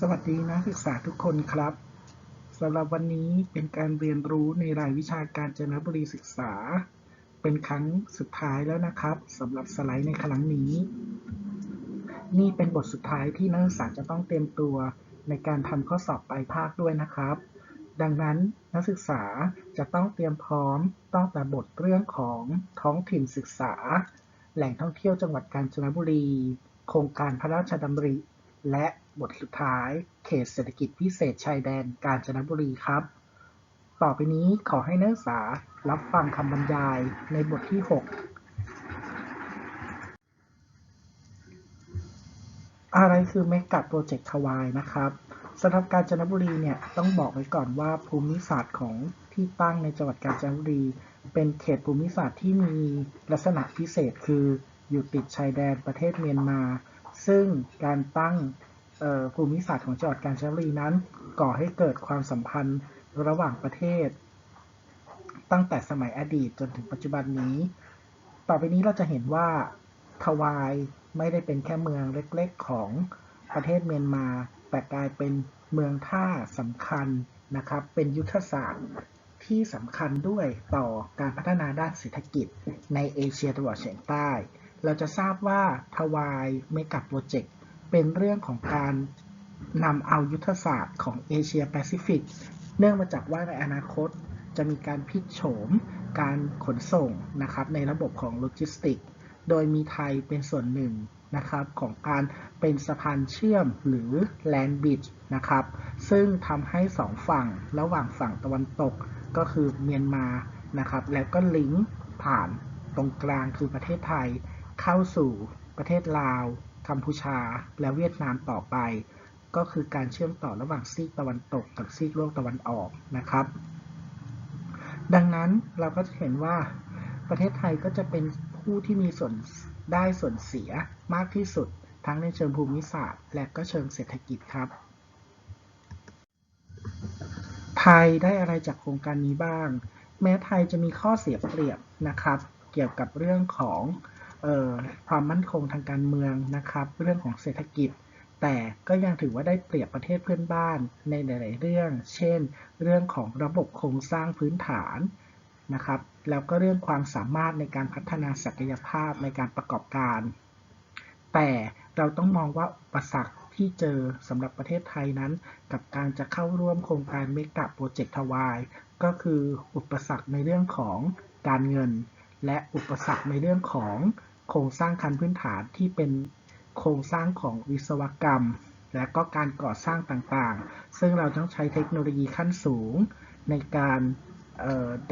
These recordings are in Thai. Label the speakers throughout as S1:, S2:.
S1: สวัสดีนักศึกษาทุกคนครับสำหรับวันนี้เป็นการเรียนรู้ในรายวิชาการจนบุรีศึกษา เป็นครั้งสุดท้ายแล้วนะครับสำหรับสไลด์ในครั้งนี้ นี่เป็นบทสุดท้ายที่นักศึกษาจะต้องเตรียมตัวในการทำข้อสอบปลายภาคด้วยนะครับ ดังนั้นนักศึกษาจะต้องเตรียมพร้อมตั้งแต่บทเรื่องของท้องถิ่นศึกษา แหล่งท่องเที่ยวจังหวัดกาญจนบุรี โครงการพระราชดำริ และ บทสุดท้าย เขตเศรษฐกิจพิเศษชายแดนกาญจนบุรีครับ ต่อไปนี้ขอให้นักศึกษารับฟังคำบรรยายในบทที่ 6 อะไรคือเมกะโปรเจกต์ทวายนะครับสำหรับกาญจนบุรีเนี่ยต้องบอกไว้ก่อนว่าภูมิศาสตร์ของที่ตั้งในจังหวัดกาญจนบุรี เป็นเขตภูมิศาสตร์ที่มีลักษณะพิเศษคืออยู่ติดชายแดนประเทศเมียนมา ซึ่งการตั้ง ภูมิศาสตร์ของจังหวัดกาญจนบุรีนั้น ก่อให้เกิดความสัมพันธ์ระหว่างประเทศ ตั้งแต่สมัยอดีตจนถึงปัจจุบันนี้ ต่อไปนี้เราจะเห็นว่าทวายไม่ได้เป็นแค่เมืองเล็กๆของประเทศเมียนมา แต่กลายเป็นเมืองท่าสำคัญนะครับ เป็นยุทธศาสตร์ที่สำคัญด้วยต่อการพัฒนาด้านเศรษฐกิจในเอเชียตะวันออกเฉียงใต้ เราจะทราบว่าทวายเมกะโปรเจกต์ เป็นเรื่องของการนำเอายุทธศาสตร์ของเอเชียแปซิฟิก เนื่องมาจากว่าในอนาคตจะมีการพลิกโฉม การขนส่งนะครับในระบบของโลจิสติก โดยมีไทยเป็นส่วนหนึ่งนะครับของการเป็นสะพานเชื่อมหรือ land bridge นะครับ ซึ่งทำให้สองฝั่งระหว่างฝั่งตะวันตกก็คือเมียนมานะครับ แล้วก็ลิงก์ผ่านตรงกลางคือประเทศไทยเข้าสู่ประเทศลาว กัมพูชาและเวียดนามต่อไป ก็คือการเชื่อมต่อระหว่างซีกตะวันตกกับซีกโลกตะวันออกนะครับ ดังนั้นเราก็จะเห็นว่าประเทศไทยก็จะเป็นผู้ที่มีส่วนได้ส่วนเสียมากที่สุด ทั้งในเชิงภูมิศาสตร์ และก็เชิงเศรษฐกิจครับ ไทยได้อะไรจากโครงการนี้บ้าง แม้ไทยจะมีข้อเสียเปรียบนะครับ เกี่ยวกับเรื่องของ ความมั่นคงทางการเมืองนะครับ เรื่องของเศรษฐกิจ แต่ก็ยังถือว่าได้เปรียบประเทศเพื่อนบ้านในหลาย ๆ เรื่อง เช่น เรื่องของระบบโครงสร้างพื้นฐานนะครับ แล้วก็เรื่องความสามารถในการพัฒนาศักยภาพในการประกอบการ แต่เราต้องมองว่าอุปสรรคที่เจอสำหรับประเทศไทยนั้น กับการจะเข้าร่วมโครงการเมกะโปรเจกต์ทวายก็คืออุปสรรคในเรื่องของการเงิน และอุปสรรคในเรื่องของโครงสร้างคันพื้นฐานที่เป็นโครงสร้างของวิศวกรรม และก็การก่อสร้างต่างๆ ซึ่งเราต้องใช้เทคโนโลยีขั้นสูงในการ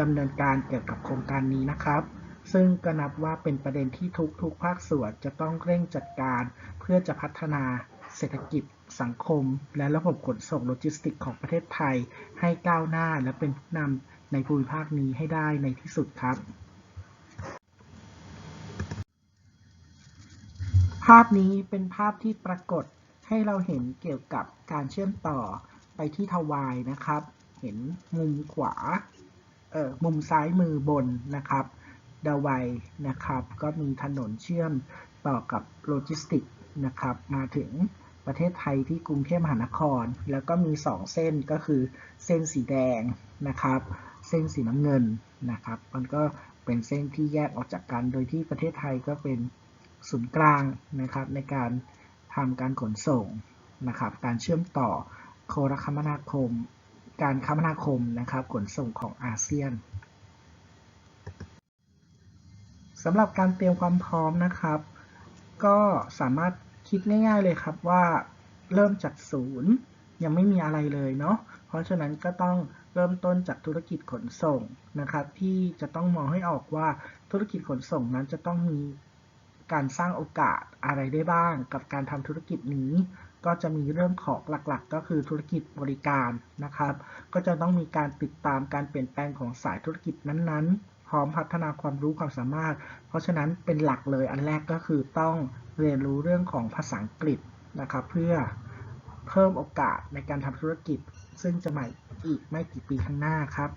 S1: ดำเนินการเกี่ยวกับโครงการนี้นะครับ ซึ่งก็นับว่าเป็นประเด็นที่ทุกทุกภาคส่วนจะต้องเร่งจัดการ เพื่อจะพัฒนาเศรษฐกิจสังคม และระบบขนส่งโลจิสติกของประเทศไทย ให้ก้าวหน้าและเป็นผู้นำในภูมิภาคนี้ให้ได้ในที่สุดครับ ภาพนี้เป็นภาพที่ปรากฏให้เราเห็นเกี่ยวกับการเชื่อมต่อไปที่ทวายนะครับ เห็นมุมขวา เอ่อ มุมซ้ายมือบนนะครับดาวัยนะครับ ก็มีถนนเชื่อมต่อกับโลจิสติกนะครับ มาถึงประเทศไทยที่กรุงเทพมหานคร แล้วก็มี 2 เส้นก็คือเส้นสีแดงนะครับ เส้นสีน้ำเงินนะครับ มันก็เป็นเส้นที่แยกออกจากกัน โดยที่ประเทศไทยก็เป็น ศูนย์กลางนะครับในการทำการขนส่งนะครับ การเชื่อมต่อโครคมนาคม การคมนาคมนะครับขนส่งของอาเซียนสำหรับการเตรียมความพร้อมนะครับ ก็สามารถคิดง่าย ๆเลยครับว่าเริ่มจากศูนย์ยังไม่มีอะไรเลยเนาะเพราะฉะนั้นก็ต้องเริ่มต้นจากธุรกิจขนส่งนะครับ ที่จะต้องมองให้ออกว่าธุรกิจขนส่งนั้นจะต้องมี การสร้างโอกาสอะไรได้บ้างกับการทำธุรกิจนี้ ก็จะมีเรื่องของหลักๆ ก็คือธุรกิจบริการนะครับ ก็จะต้องมีการติดตามการเปลี่ยนแปลงของสายธุรกิจนั้นๆ พร้อมพัฒนาความรู้ความสามารถ เพราะฉะนั้นเป็นหลักเลยอันแรกก็คือต้องเรียนรู้เรื่องของภาษาอังกฤษนะครับเพื่อเพิ่มโอกาสในการทำธุรกิจ ซึ่งจะใหม่อีกไม่กี่ปีข้างหน้าครับ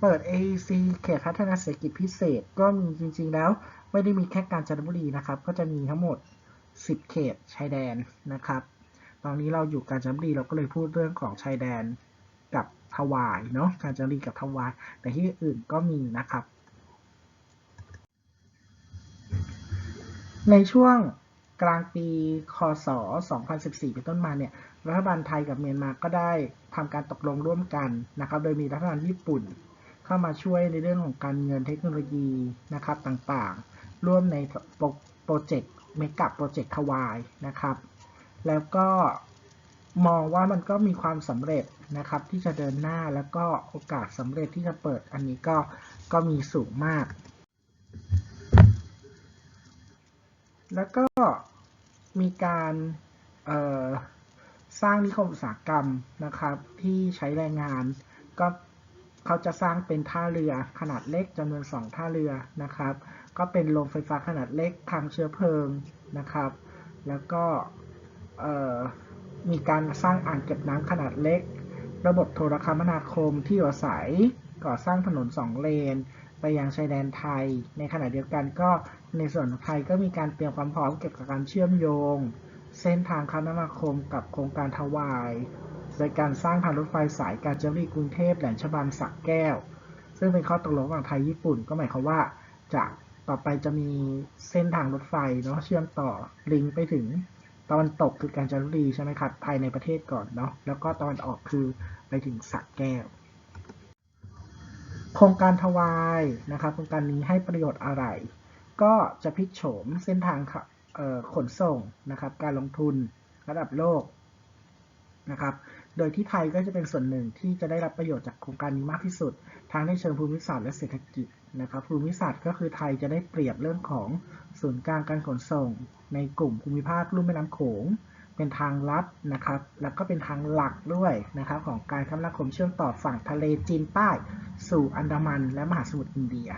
S1: เปิด AEC เขตพัฒนาเศรษฐกิจพิเศษก็มีจริงๆแล้ว ไม่ได้มีแค่การจันทบุรีนะครับ ก็จะมีทั้งหมด 10 เขตชายแดนนะครับ ตอนนี้เราอยู่กาญจนบุรีเราก็เลยพูดเรื่องของชายแดนกับทวายเนาะกาญจนบุรีกับทวาย แต่ที่อื่นก็มีนะครับ ในช่วงกลางปีคศ 2014 เป็นต้นมาเนี่ย รัฐบาลไทยกับเมียนมาก็ได้ทำการตกลงร่วมกันนะครับ โดยมีรัฐบาลญี่ปุ่น เข้ามาช่วยในเรื่องของการเงินเทคโนโลยีนะครับต่างๆ ร่วมในโปรเจกต์เมกับโปรเจกต์ทวายนะครับ แล้วก็มองว่ามันก็มีความสำเร็จนะครับที่จะเดินหน้าแล้วก็โอกาสสำเร็จที่จะเปิดอันนี้ก็ก็มีสูงมาก แล้วก็มีการสร้างนิคมอุตสาหกรรมนะครับที่ใช้แรงงานก็ เขาจะสร้างเป็นท่าเรือขนาดเล็กจำนวนสองท่าเรือนะครับ ก็เป็นโรงไฟฟ้าขนาดเล็กทางเชื้อเพลิงนะครับ แล้วก็มีการสร้างอ่างเก็บน้ำขนาดเล็ก ระบบโทรคมนาคมที่อยู่อาศัยก่อสร้างถนนสองเลน ไปยังชายแดนไทย ในขณะเดียวกันก็ในส่วนของไทยก็มีการเตรียมความพร้อมเกี่ยวกับการเชื่อมโยง เส้นทางคมนาคมกับโครงการทวาย โดยการสร้างทางรถไฟสายกาญจนบุรีกรุงเทพแหลมฉบังสักแก้ว ซึ่งเป็นข้อตกลงระหว่างไทยญี่ปุ่น ก็หมายความว่าจะต่อไปจะมีเส้นทางรถไฟเนาะเชื่อมต่อลิงไปถึงตะวันตกคือกาญจนบุรีใช่ไหมครับภายในประเทศก่อนเนาะแล้วก็ตะวันออกคือไปถึงสักแก้ว โครงการทวายนะครับโครงการนี้ให้ประโยชน์อะไร ก็จะพลิกโฉมเส้นทางขนส่งนะครับ การลงทุนระดับโลกนะครับ โดยที่ไทยก็จะเป็นส่วนหนึ่งที่จะได้รับประโยชน์จากโครงการนี้มากที่สุด ทั้งในเชิงภูมิศาสตร์และเศรษฐกิจนะครับ ภูมิศาสตร์ก็คือไทยจะได้เปรียบเรื่องของศูนย์กลางการขนส่ง ในกลุ่มภูมิภาคลุ่มแม่น้ำโขง เป็นทางลัดนะครับ แล้วก็เป็นทางหลักด้วยนะครับของการคมนาคมเชื่อมต่อฝั่งทะเลจีนใต้ สู่อันดามัน และมหาสมุทรอินเดีย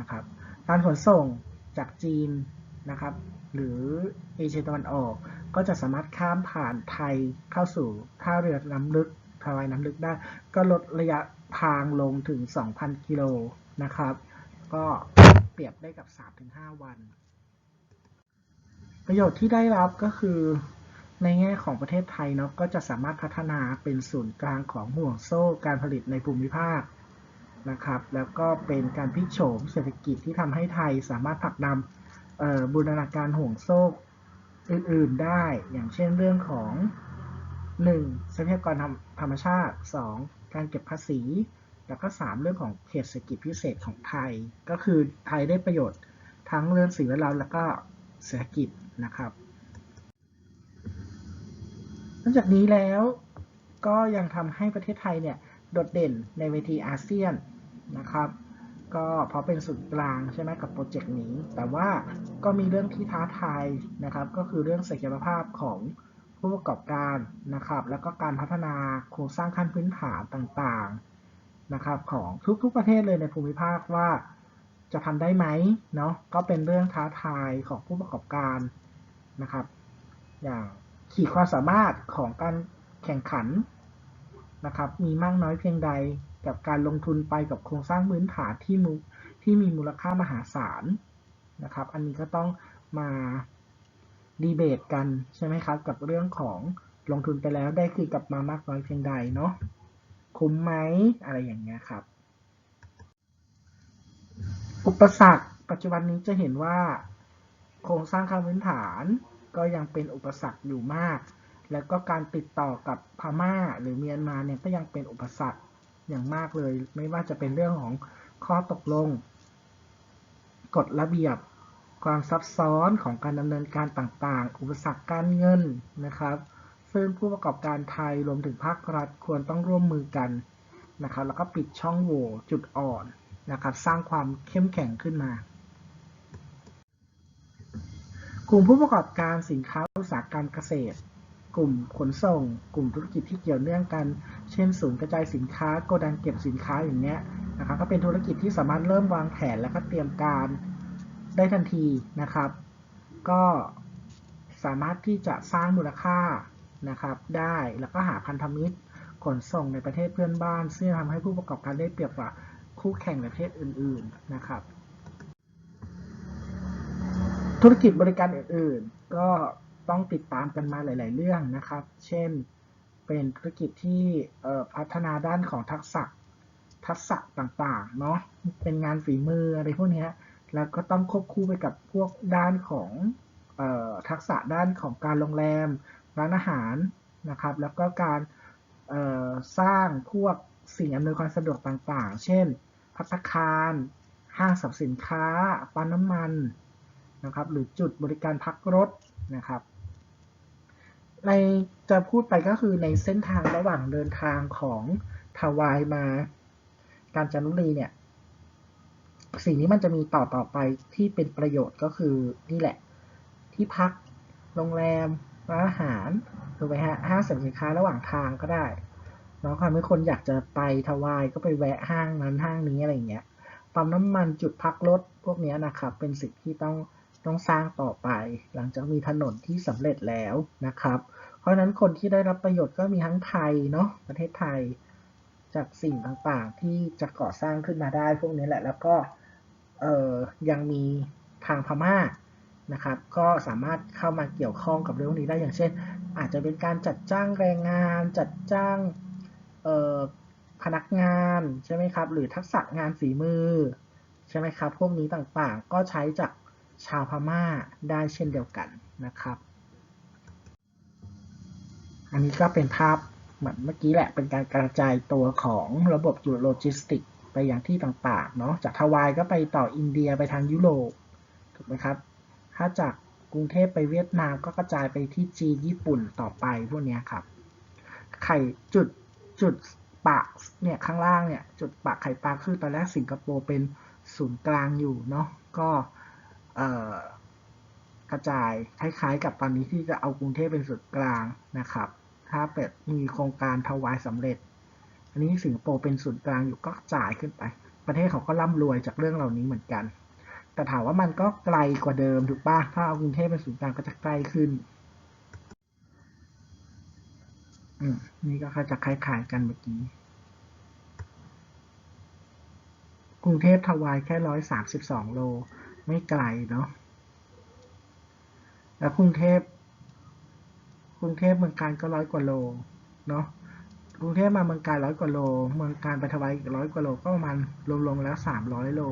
S1: นะครับ การขนส่งจากจีนนะครับ หรือเอเชียตะวันออก ก็จะสามารถข้ามผ่านไทยเข้าสู่ท่าเรือน้ำลึกทวายน้ำลึกได้ ก็ลดระยะทางลงถึง 2,000 กิโลนะครับ ก็เปรียบได้กับ 3-5 วัน ประโยชน์ที่ได้รับก็คือในแง่ของประเทศไทยเนาะก็จะสามารถพัฒนาเป็นศูนย์กลางของห่วงโซ่การผลิตในภูมิภาคนะครับ แล้วก็เป็นการพลิกโฉมเศรษฐกิจที่ทำให้ไทยสามารถผลักดันบูรณาการห่วงโซ่ อื่นๆได้ อย่างเช่นเรื่องของ 1. ทรัพยากรธรรมชาติ 2. การเก็บภาษี แล้วก็ 3 เรื่องของเขตเศรษฐกิจพิเศษของไทย ก็คือไทยได้ประโยชน์ทั้งเรื่องสิ่งแวดล้อมแล้วก็เศรษฐกิจนะครับนอกจากนี้แล้วก็ยังทำให้ประเทศไทยเนี่ยโดดเด่นในเวทีอาเซียนนะครับ ก็เพราะเป็นศูนย์กลางใช่ไหมกับโปรเจกต์นี้ แต่ว่าก็มีเรื่องที่ท้าทายนะครับ ก็คือเรื่องศักยภาพของผู้ประกอบการนะครับ แล้วก็การพัฒนาโครงสร้างขั้นพื้นฐานต่างๆนะครับ ของทุกๆประเทศเลยในภูมิภาคว่าจะทำได้ไหมเนาะก็เป็นเรื่องท้าทายของผู้ประกอบการนะครับ อย่างขีดความสามารถของการแข่งขันนะครับ มีมากน้อยเพียงใด กับการลงทุนไปกับโครงสร้างพื้นฐานที่มูที่มีมูลค่ามหาศาลนะครับ อันนี้ก็ต้องมาดีเบตกันใช่ไหมครับ กับเรื่องของลงทุนไปแล้วได้คืนกลับมามากน้อยเพียงใดเนาะคุ้มไหมอะไรอย่างเงี้ยครับ อุปสรรคปัจจุบันนี้จะเห็นว่า โครงสร้างขั้นพื้นฐานก็ยังเป็นอุปสรรคอยู่มาก แล้วก็การติดต่อกับพม่าหรือเมียนมาเนี่ยก็ยังเป็นอุปสรรค อย่างมากเลย ไม่ว่าจะเป็นเรื่องของข้อตกลง กฎระเบียบ ความซับซ้อนของการดำเนินการต่างๆ อุปสรรคการเงินนะครับซึ่งผู้ประกอบการไทยรวมถึงภาครัฐควรต้องร่วมมือกันนะครับแล้วก็ปิดช่องโหว่จุดอ่อนนะครับสร้างความเข้มแข็งขึ้นมา กลุ่มผู้ประกอบการสินค้าอุตสาหกรรมเกษตร กลุ่มขนส่ง กลุ่มธุรกิจที่เกี่ยวเนื่องกัน เช่นศูนย์กระจายสินค้าโกดังเก็บสินค้าอย่างเนี้ยนะครับก็เป็นธุรกิจที่สามารถเริ่มวางแผนและก็เตรียมการได้ทันทีนะครับ ก็สามารถที่จะสร้างมูลค่านะครับได้แล้วก็หาพันธมิตรขนส่งในประเทศเพื่อนบ้าน ซึ่งทำให้ผู้ประกอบการได้เปรียบกว่าคู่แข่งในประเทศอื่น ๆนะครับ ธุรกิจบริการอื่น ๆ ก็ต้องติดตามกันมาหลาย ๆ เรื่องนะครับ เช่น เป็นธุรกิจที่พัฒนาด้านของทักษะทักษะต่างๆเนาะเป็นงานฝีมืออะไรพวกนี้แล้วก็ต้องควบคู่ไปกับพวกด้านของออทักษะด้านของการโรงแรม ร้านอาหารนะครับ แล้วก็การสร้างพวกสิ่งอำนวยความสะดวกต่างๆ เช่นภัตตาคาร ห้างสรรพสินค้า ปั๊มน้ำมันนะครับ หรือจุดบริการพักรถนะครับ ในจะพูดไปก็คือในเส้นทางระหว่างเดินทางของทวายมา การจันทบุรีเนี่ย สิ่งที่มันจะมีต่อต่อไปที่เป็นประโยชน์ก็คือนี่แหละ ที่พักโรงแรมร้านอาหารถูกไหมฮะห้างสรรพสินค้าระหว่างทางก็ได้เนาะทำให้คนอยากจะไปทวายก็ไปแวะห้างนั้นห้างนี้อะไรอย่างเงี้ยปั๊มน้ำมันจุดพักรถพวกเนี้ยนะครับ เป็นสิ่งที่ต้องต้องสร้างต่อไป หลังจากมีถนนที่สำเร็จแล้วนะครับ เพราะนั้นคนที่ได้รับประโยชน์ก็มีทั้งไทยเนาะประเทศไทย จากสิ่งต่างๆ ที่จะก่อสร้างขึ้นมาได้พวกนี้แหละ แล้วก็เอ่อยังมีทางพม่านะครับ ก็สามารถเข้ามาเกี่ยวข้องกับเรื่องนี้ได้อย่างเช่น อาจจะเป็นการจัดจ้างแรงงาน จัดจ้างเอ่อพนักงานใช่ไหมครับ หรือทักษะงานฝีมือใช่ไหมครับ พวกนี้ต่างๆ ก็ใช้จากชาวพม่าได้เช่นเดียวกันนะครับ อันนี้ก็เป็นภาพเหมือนเมื่อกี้แหละเป็นการกระจายตัวของระบบโลจิสติก ไปอย่างที่ต่างๆเนาะจากทวายก็ไปต่ออินเดียไปทางยุโรปถูกไหมครับ ถ้าจากกรุงเทพไปเวียดนามก็กระจายไปที่จีนญี่ปุ่นต่อไปพวกนี้ครับ ไข่จุดจุดปากเนี่ยข้างล่างเนี่ยจุดปากไข่ปลาคือตอนแรกสิงคโปร์เป็นศูนย์กลางอยู่เนาะก็กระจายคล้ายๆ กับตอนนี้ที่จะเอากรุงเทพเป็นศูนย์กลางนะครับ ถ้าเปิดมีโครงการทวายสำเร็จ อันนี้สิงคโปร์เป็นศูนย์กลางอยู่ก็จ่ายขึ้นไป ประเทศเขาก็ร่ำรวยจากเรื่องเหล่านี้เหมือนกัน แต่ถามว่ามันก็ไกลกว่าเดิมถูกป่ะถ้าเอากรุงเทพเป็นศูนย์กลางก็จะใกล้ขึ้นอืมนี่ก็จะคล้ายๆกันเมื่อกี้ กรุงเทพทวายแค่ร้อยสามสิบสองโล ไม่ไกลเนาะ แล้วกรุงเทพ รุงเทพเมืองการก็ร้อยกว่าโลเนาะกรุงเทพมาเมืองการร้อยกว่าโล เมืองการไปทวายอีกร้อยกว่าโลก็ประมาณรวมๆแล้วสามร้อยโล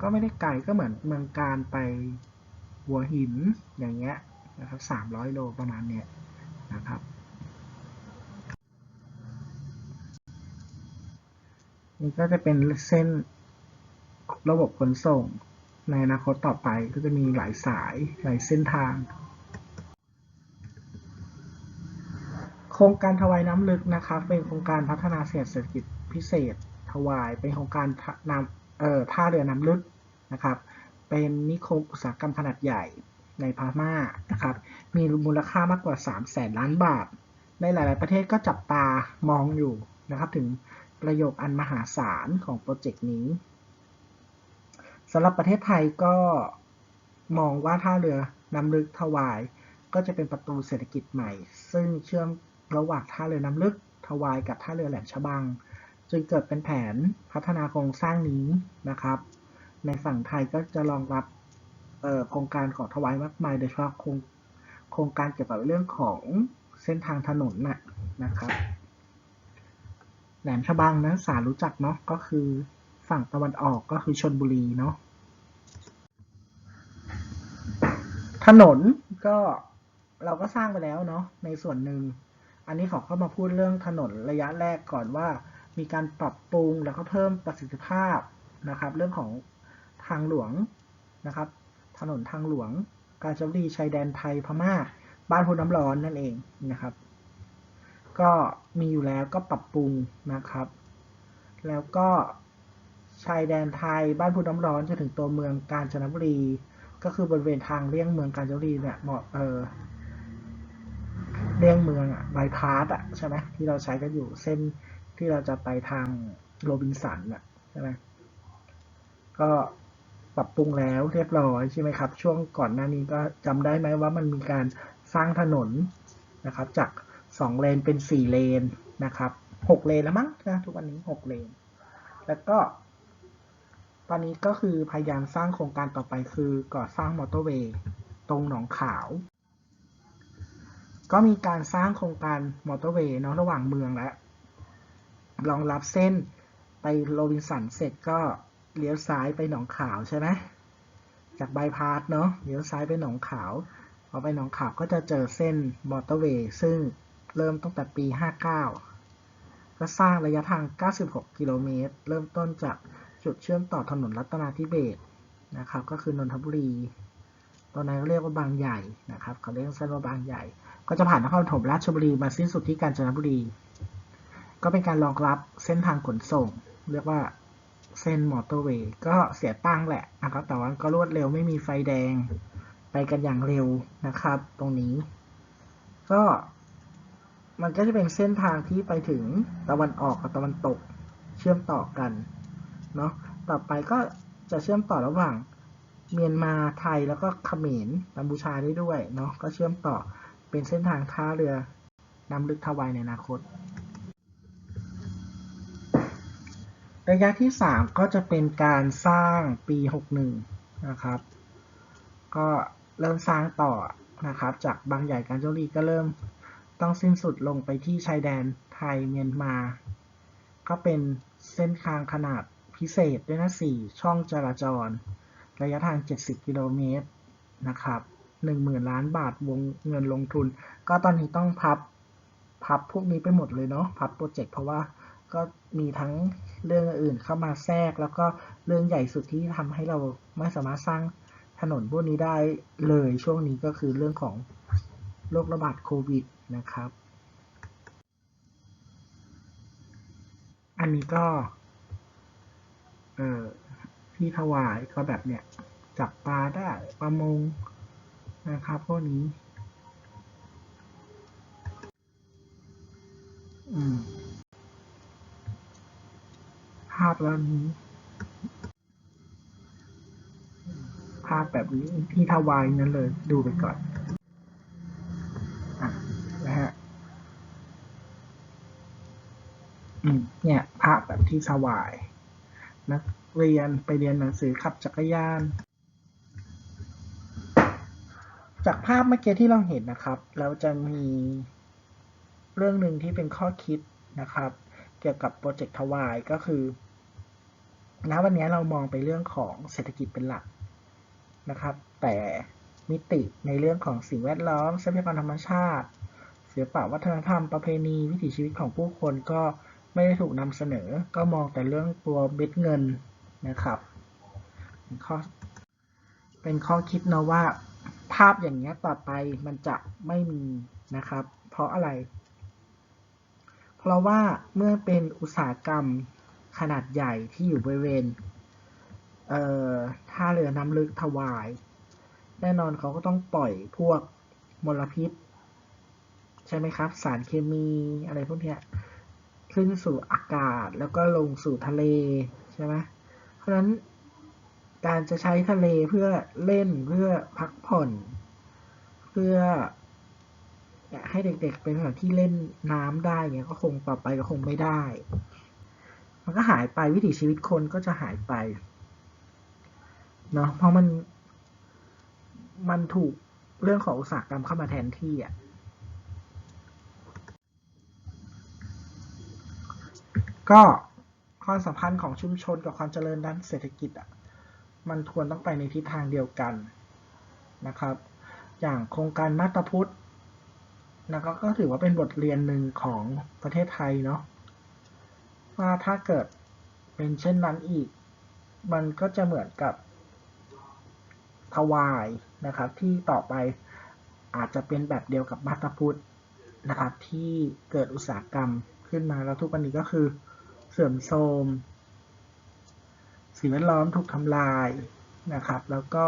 S1: ก็ไม่ได้ไกลก็เหมือนเมืองการไปหัวหินอย่างเงี้ยนะครับสามร้อยโลประมาณเนี้ยนะครับนี่ก็จะเป็นเส้นระบบขนส่งในอนาคตต่อไปก็จะมีหลายสายหลายเส้นทาง โครงการถวายน้ำลึกนะครับ เป็นโครงการพัฒนาเศรษฐกิจพิเศษ ถวายเป็นโครงการนำเอ่อท่าเรือน้ำลึกนะครับ เป็นนิคมอุตสาหกรรมขนาดใหญ่ในพม่านะครับ มีมูลค่ามากกว่า 3 0 0แสนล้านบาท ในหลาย ๆ ประเทศก็จับตามองอยู่นะครับ ถึงประโยชน์อันมหาศาลของโปรเจกต์นี้สำหรับประเทศไทยก็มองว่าท่าเรือน้ำลึกถวาย ก็จะเป็นประตูเศรษฐกิจใหม่ ซึ่งเชื่อม ระหว่างท่าเรือน้ำลึกถวายกับท่าเรือแหลมฉบัง จึงเกิดเป็นแผนพัฒนาโครงสร้างนี้นะครับ ในฝั่งไทยก็จะรองรับโครงการของถวายมากมายโดยเฉพาะโครงโครงการเกี่ยวกับเรื่องของเส้นทางถนนนะนะครับ แหลมฉบังนะสารู้จักเนาะก็คือฝั่งตะวันออกก็คือชนบุรีเนาะถนนก็เราก็สร้างไปแล้วเนาะในส่วนหนึ่ง อันนี้เขาก็มาพูดเรื่องถนนระยะแรกก่อนว่า มีการปรับปรุงแล้วก็เพิ่มประสิทธิภาพนะครับ เรื่องของทางหลวงนะครับ ถนนทางหลวง กาญจนบุรีชายแดนไทยพม่า บ้านพูน้ำร้อนนั่นเองนะครับ ก็มีอยู่แล้วก็ปรับปรุงนะครับ แล้วก็ชายแดนไทยบ้านพูน้ำร้อนจนถึงตัวเมืองกาญจนบุรี ก็คือบริเวณทางเลี่ยงเมืองกาญจนบุรีเนี่ยเหมาะเออ เลี่ยงเมืองอะบายพาสอะใช่ไหมที่เราใช้กันอยู่เส้นที่เราจะไปทางโรบินสันอะใช่ไหมก็ปรับปรุงแล้วเรียบร้อยใช่ไหมครับ ช่วงก่อนหน้านี้ก็จำได้ไหมว่ามันมีการสร้างถนนนะครับ จากสองเลนเป็นสี่เลนนะครับหกเลนแล้วมั้งนะทุกวันนี้หกเลน แล้วก็ ตอนนี้ก็คือพยายามสร้างโครงการต่อไปคือก่อสร้างมอเตอร์เวย์ตรงหนองขาว ก็มีการสร้างโครงการมอเตอร์เวย์เนาะระหว่างเมืองและรองรับเส้นไปโรบินสันเสร็จก็เลี้ยวซ้ายไปหนองขาวใช่ไหมจากบายพาสเนาะเลี้ยวซ้ายไปหนองขาวพอไปหนองขาวก็จะเจอเส้นมอเตอร์เวย์ซึ่งเริ่มตั้งแต่ปี 59 ก็สร้างระยะทาง 96 กิโลเมตร เริ่มต้นจากจุดเชื่อมต่อถนนรัตนาธิเบศนะครับ ก็คือนนทบุรี ตอนนั้นก็เรียกว่าบางใหญ่นะครับเขาเรียกสั้นว่าบางใหญ่ ก็จะผ่านนครปฐมราชบุรีมาสิ้นสุดที่กาญจนบุรี ก็เป็นการรองรับเส้นทางขนส่ง เรียกว่าเส้นมอเตอร์เวย์ก็เสียตังแหละนะครับแต่ว่าก็รวดเร็วไม่มีไฟแดง ไปกันอย่างเร็วนะครับ ตรงนี้ ก็มันก็จะเป็นเส้นทางที่ไปถึงตะวันออกกับตะวันตกเชื่อมต่อกันเนาะต่อไปก็จะเชื่อมต่อระหว่างเมียนมาไทยแล้วก็เขมรกัมพูชาได้ด้วยเนาะก็เชื่อมต่อ เป็นเส้นทางท่าเรือน้ำลึกทวายในอนาคต ระยะที่ 3 ก็จะเป็นการสร้างปี 61 นะครับ ก็เริ่มสร้างต่อนะครับ จากบางใหญ่กาญจนบุรีก็เริ่มต้องสิ้นสุดลงไปที่ชายแดนไทยเมียนมา ก็เป็นเส้นทางขนาดพิเศษด้วยนะ 4 ช่องจราจร ระยะทาง 70 กิโลเมตรนะครับ 10,000 ล้านบาทวงเงินลงทุน ก็ตอนนี้ต้องพับพับพวกนี้ไปหมดเลยเนาะพับโปรเจกต์เพราะว่าก็มีทั้งเรื่องอื่นเข้ามาแทรก แล้วก็เรื่องใหญ่สุดที่ทำให้เราไม่สามารถสร้างถนนพวกนี้ได้เลยช่วงนี้ก็คือเรื่องของโรคระบาดโควิดนะครับ อันนี้ก็เอ่อที่ถวายก็แบบเนี้ยจับปลาได้ประมง นะครับพวกนี้ภาพแล้วนี้ ภาพแบบนี้ที่ทวายนั้นเลยดูไปก่อนนะฮะเนี่ยภาพแบบที่สวายนักเรียนไปเรียนหนังสือขับจักรยาน จากภาพเมื่อกี้ที่เราเห็นนะครับ เราจะมีเรื่องหนึ่งที่เป็นข้อคิดนะครับ เกี่ยวกับโปรเจกต์ทวายก็คือณวันนี้เรามองไปเรื่องของเศรษฐกิจเป็นหลักนะครับ แต่มิติในเรื่องของสิ่งแวดล้อมทรัพยากรธรรมชาติศิลปะวัฒนธรรมประเพณีวิถีชีวิตของผู้คนก็ไม่ได้ถูกนำเสนอ ก็มองแต่เรื่องตัวเบ็ดเงินนะครับ เป็นข้อเป็นข้อคิดนะว่า ภาพอย่างเงี้ยต่อไปมันจะไม่มีนะครับ เพราะอะไร เพราะว่าเมื่อเป็นอุตสาหกรรมขนาดใหญ่ที่อยู่บริเวณเท่าเรือน้ำลึกทวาย แน่นอนเขาก็ต้องปล่อยพวกมลพิษ ใช่ไหมครับ สารเคมีอะไรพวกเนี้ยขึ้นสู่อากาศแล้วก็ลงสู่ทะเล ใช่ไหมเพราะฉะนั้น การจะใช้ทะเลเพื่อเล่นเพื่อพักผ่อน เพื่อให้เด็กๆเป็นสถานที่เล่นน้ำได้เงี้ยก็คงต่อไปก็คงไม่ได้ มันก็หายไปวิถีชีวิตคนก็จะหายไปเนาะเพราะมันมันถูกเรื่องของอุตสาหกรรมเข้ามาแทนที่อะก็ความสัมพันธ์ของชุมชนกับความเจริญด้านเศรษฐกิจอะ มันควรต้องไปในทิศทางเดียวกันนะครับ อย่างโครงการมาตรพุทธนะครับก็ถือว่าเป็นบทเรียนหนึ่งของประเทศไทยเนาะว่าถ้าเกิดเป็นเช่นนั้นอีก มันก็จะเหมือนกับทวายนะครับ ที่ต่อไปอาจจะเป็นแบบเดียวกับมาตรพุทธนะครับที่เกิดอุตสาหกรรมขึ้นมาแล้วทุกวันนี้ก็คือเสื่อมโทรม สิ่งแวดล้อมถูกทำลายนะครับ แล้วก็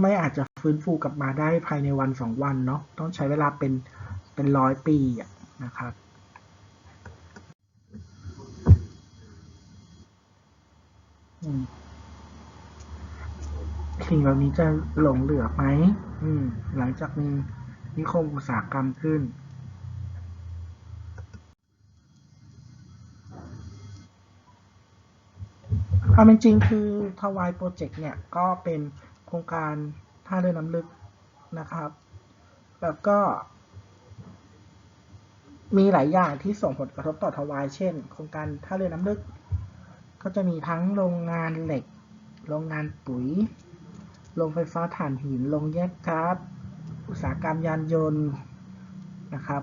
S1: ไม่อาจจะฟื้นฟูกลับมาได้ภายในวันสองวันเนาะต้องใช้เวลาเป็นเป็นร้อยปีนะครับ สิ่งเหล่านี้จะหลงเหลือไหมมหลังจากมีนิคมอุตสาหกรรมขึ้น ความเป็นจริงคือทวายโปรเจกต์เนี่ยก็เป็นโครงการท่าเรือน้ำลึกนะครับ แล้วก็ มีหลายอย่างที่ส่งผลกระทบต่อทวาย เช่น โครงการท่าเรือน้ำลึก ก็จะมีทั้งโรงงานเหล็ก โรงงานปุ๋ย โรงไฟฟ้าถ่านหิน โรงแยกก๊าซ อุตสาหกรรมยานยนต์นะครับ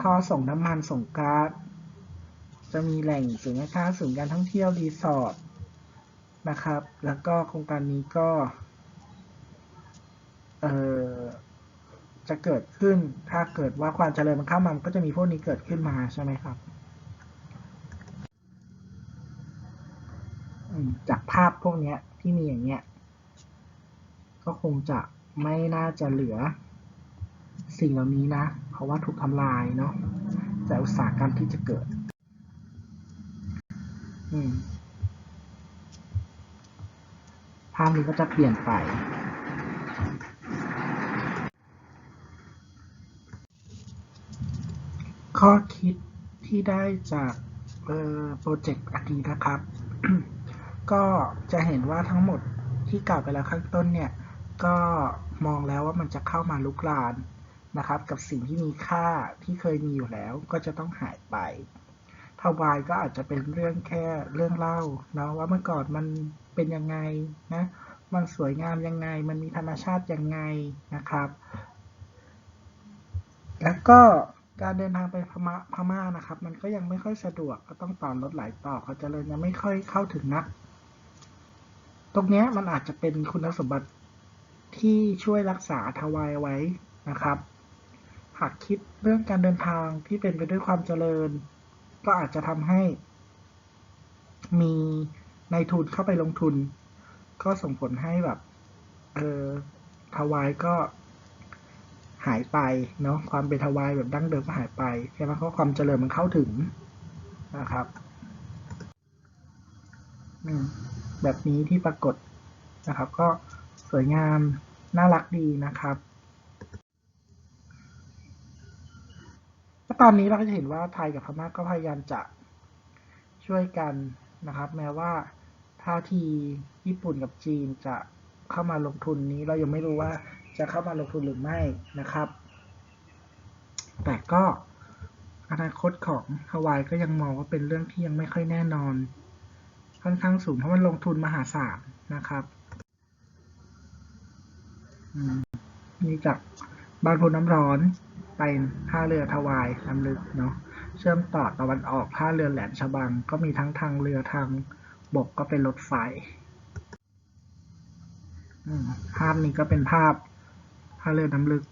S1: ท่อส่งน้ำมันส่งก๊าซจะมีแหล่งศูนย์การค้าศูนย์การท่องเที่ยวรีสอร์ท นะครับ แล้วก็โครงการนี้ก็เอ่อจะเกิดขึ้นถ้าเกิดว่าความเจริญมันเข้ามามันก็จะมีพวกนี้เกิดขึ้นมาใช่ไหมครับ จากภาพพวกนี้ที่มีอย่างเงี้ย ก็คงจะไม่น่าจะเหลือสิ่งเหล่านี้นะ เพราะว่าถูกทำลายเนาะจากอุตสาหกรรมที่จะเกิด อืม ภาพนี้ก็จะเปลี่ยนไป ข้อคิดที่ได้จากโปรเจกต์อันนี้นะครับ ก็จะเห็นว่าทั้งหมดที่กล่าวไปแล้วข้างต้นเนี่ย ก็มองแล้วว่ามันจะเข้ามาลุกลานนะครับ กับสิ่งที่มีค่าที่เคยมีอยู่แล้วก็จะต้องหายไปทวายก็อาจจะเป็นเรื่องแค่เรื่องเล่าเนาะว่าเมื่อก่อนมัน เป็นยังไงนะ มันสวยงามยังไง มันมีธรรมชาติยังไงนะครับ แล้วก็การเดินทางไปพม่าพม่านะครับ มันก็ยังไม่ค่อยสะดวกก็ต้องต่อรถหลายต่อเขาเจริญยังไม่ค่อยเข้าถึงนัก ตรงนี้มันอาจจะเป็นคุณสมบัติที่ช่วยรักษาทวายไว้นะครับ หากคิดเรื่องการเดินทางที่เป็นไปด้วยความเจริญ ก็อาจจะทำให้มี นายทุนเข้าไปลงทุน ก็ส่งผลให้แบบเออทวายก็หายไปเนาะความเป็นทวายแบบดั้งเดิมก็หายไปใช่ไหมเพราะความเจริญมันเข้าถึงนะครับแบบนี้ที่ปรากฏนะครับ ก็สวยงามน่ารักดีนะครับตอนนี้เราก็จะเห็นว่าไทยกับพม่าก็พยายามจะช่วยกัน นะครับ แม้ว่าท่าทีญี่ปุ่นกับจีนจะเข้ามาลงทุนนี้เรายังไม่รู้ว่าจะเข้ามาลงทุนหรือไม่นะครับ แต่ก็อนาคตของฮาวายก็ยังมองว่าเป็นเรื่องที่ยังไม่ค่อยแน่นอน ค่อนข้างสูงเพราะมันลงทุนมหาศาลนะครับนี่จากบ้านพลน้ำร้อนไปท่าเรือทวายลำลึกเนาะ เชื่อมต่อตะวันออกท่าเรือแหลมฉบัง ก็มีทั้งทางเรือทางบกก็เป็นรถไฟภาพนี้ก็เป็นภาพท่าเรือน้ำลึก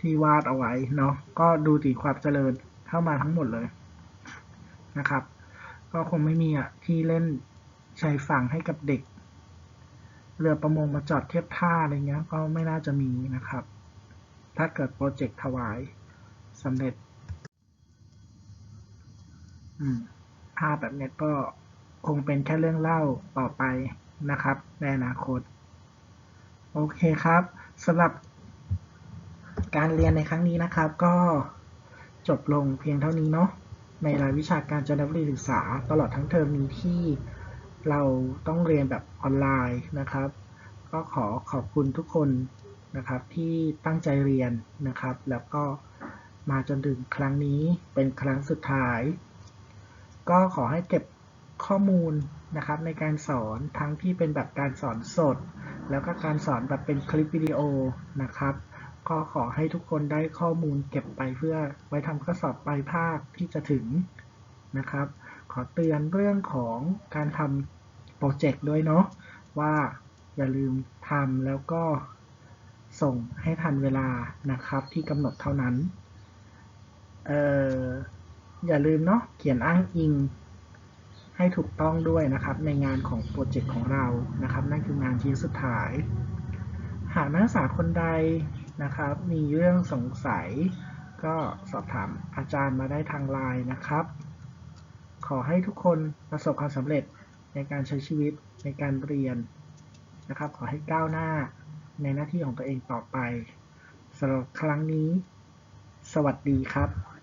S1: ที่วาดเอาไว้เนาะก็ดูตีความเจริญเข้ามาทั้งหมดเลยนะครับ ก็คงไม่มีอะที่เล่นชายฝั่งให้กับเด็ก เรือประมงมาจอดเทียบท่าอะไรเงี้ย ก็ไม่น่าจะมีนะครับ ถ้าเกิดโปรเจกต์ถวายสำเร็จ ภาพแบบนี้ก็คงเป็นแค่เรื่องเล่าต่อไปนะครับ ในอนาคต โอเคครับสำหรับการเรียนในครั้งนี้นะครับ ก็จบลงเพียงเท่านี้เนาะในรายวิชาการจันทบุรีศึกษา ตลอดทั้งเทอมนี้ที่เราต้องเรียนแบบออนไลน์นะครับ ก็ขอขอบคุณทุกคนนะครับที่ตั้งใจเรียนนะครับ แล้วก็มาจนถึงครั้งนี้เป็นครั้งสุดท้าย ก็ขอให้เก็บข้อมูลนะครับในการสอนทั้งที่เป็นแบบการสอนสด แล้วก็การสอนแบบเป็นคลิปวิดีโอนะครับ ก็ขอให้ทุกคนได้ข้อมูลเก็บไปเพื่อไว้ทำข้อสอบปลายภาคที่จะถึงนะครับ ขอเตือนเรื่องของการทำโปรเจกต์ด้วยเนาะว่าอย่าลืมทำแล้วก็ส่งให้ทันเวลานะครับที่กำหนดเท่านั้น เอ่อ อย่าลืมเนาะเขียนอ้างอิง ให้ถูกต้องด้วยนะครับ ในงานของโปรเจกต์ของเรานะครับ นั่นคืองานชิ้นสุดท้าย หากนักศึกษาคนใดนะครับ มีเรื่องสงสัย ก็สอบถามอาจารย์มาได้ทางไลน์นะครับ ขอให้ทุกคนประสบความสำเร็จในการใช้ชีวิตในการเรียนนะครับ ขอให้ก้าวหน้าในหน้าที่ของตัวเองต่อไปสำหรับครั้งนี้ สวัสดีครับ